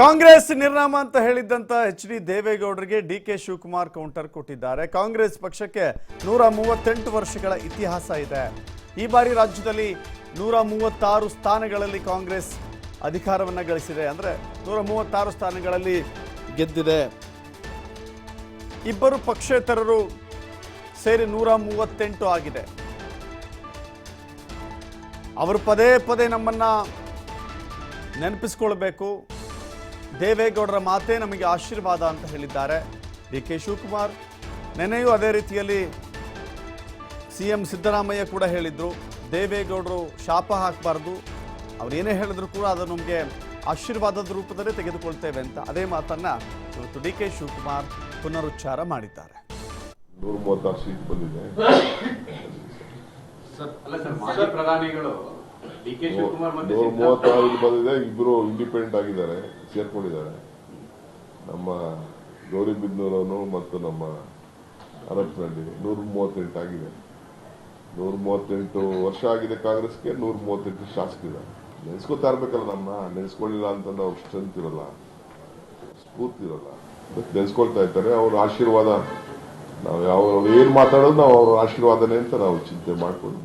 ಕಾಂಗ್ರೆಸ್ ನಿರ್ನಾಮ ಅಂತ ಹೇಳಿದ್ದಂತ ಎಚ್ ಡಿ ದೇವೇಗೌಡರಿಗೆ ಡಿ ಕೆ ಶಿವಕುಮಾರ್ ಕೌಂಟರ್ ಕೊಟ್ಟಿದ್ದಾರೆ. ಕಾಂಗ್ರೆಸ್ ಪಕ್ಷಕ್ಕೆ ನೂರ ಮೂವತ್ತೆಂಟು ವರ್ಷಗಳ ಇತಿಹಾಸ ಇದೆ. ಈ ಬಾರಿ ರಾಜ್ಯದಲ್ಲಿ ನೂರ ಮೂವತ್ತಾರು ಸ್ಥಾನಗಳಲ್ಲಿ ಕಾಂಗ್ರೆಸ್ ಅಧಿಕಾರವನ್ನು ಗಳಿಸಿದೆ. ಅಂದ್ರೆ ನೂರ ಮೂವತ್ತಾರು ಸ್ಥಾನಗಳಲ್ಲಿ ಗೆದ್ದಿದೆ. ಇಬ್ಬರು ಪಕ್ಷೇತರರು ಸೇರಿ ನೂರ ಮೂವತ್ತೆಂಟು ಆಗಿದೆ. ಅವರು ಪದೇ ಪದೇ ನಮ್ಮನ್ನ ನೆನಪಿಸ್ಕೊಳ್ಬೇಕು. ದೇವೇಗೌಡರ ಮಾತೇ ನಮಗೆ ಆಶೀರ್ವಾದ ಅಂತ ಹೇಳಿದ್ದಾರೆ. ಡಿ ಕೆ ಶಿವಕುಮಾರ್ ನೆನೆಯೂ ಅದೇ ರೀತಿಯಲ್ಲಿ ಸಿ ಎಂ ಸಿದ್ದರಾಮಯ್ಯ ಕೂಡ ಹೇಳಿದ್ರು ದೇವೇಗೌಡರು ಶಾಪ ಹಾಕಬಾರ್ದು. ಅವ್ರು ಏನೇ ಹೇಳಿದ್ರು ಕೂಡ ಅದು ನಮಗೆ ಆಶೀರ್ವಾದದ ರೂಪದಲ್ಲೇ ತೆಗೆದುಕೊಳ್ತೇವೆ ಅಂತ ಅದೇ ಮಾತನ್ನ ಇವತ್ತು ಡಿ ಕೆ ಶಿವಕುಮಾರ್ ಪುನರುಚ್ಚಾರ ಮಾಡಿದ್ದಾರೆ. ಸೀಟ್ ಬಂದಿದೆ. ಅಲ್ಲ ಸರ್ ಮಾಜಿ ಪ್ರಧಾನಿಗಳು ನೂರ ಬಂದಿದೆ ಇಬ್ರು ಇಂಡಿಪೆಂಡೆಂಟ್ ಆಗಿದ್ದಾರೆ ಸೇರ್ಕೊಂಡಿದ್ದಾರೆ. ನಮ್ಮ ಗೌರಿಬಿದ್ನೂರವನು ಮತ್ತು ನಮ್ಮ ಹರಪನಹಳ್ಳಿ ನೂರ ಮೂವತ್ತೆಂಟು ಆಗಿದೆ. ನೂರ ಮೂವತ್ತೆಂಟು ವರ್ಷ ಆಗಿದೆ ಕಾಂಗ್ರೆಸ್ಗೆ ನೂರ ಮೂವತ್ತೆಂಟು ಶಾಸಕಿದ್ದಾರೆ ನೆನೆಸ್ಕೊತಾ ಇರ್ಬೇಕಲ್ಲ ನಮ್ಮ ನೆನೆಸ್ಕೊಳ್ಳಿಲ್ಲ ಅಂತ ನಾವು ಸ್ಟ್ರೆಂತ್ ಇರಲ್ಲ ಸ್ಫೂರ್ತಿ ಇರಲ್ಲ. ನೆನ್ಸ್ಕೊಳ್ತಾ ಇರ್ತಾರೆ ಅವ್ರ ಆಶೀರ್ವಾದ ನಾವು ಯಾವ ಅವ್ರು ಏನ್ ಮಾತಾಡೋದು ನಾವು ಅವ್ರ ಆಶೀರ್ವಾದನೇ ಅಂತ ನಾವು ಚಿಂತೆ ಮಾಡ್ಕೊಂಡು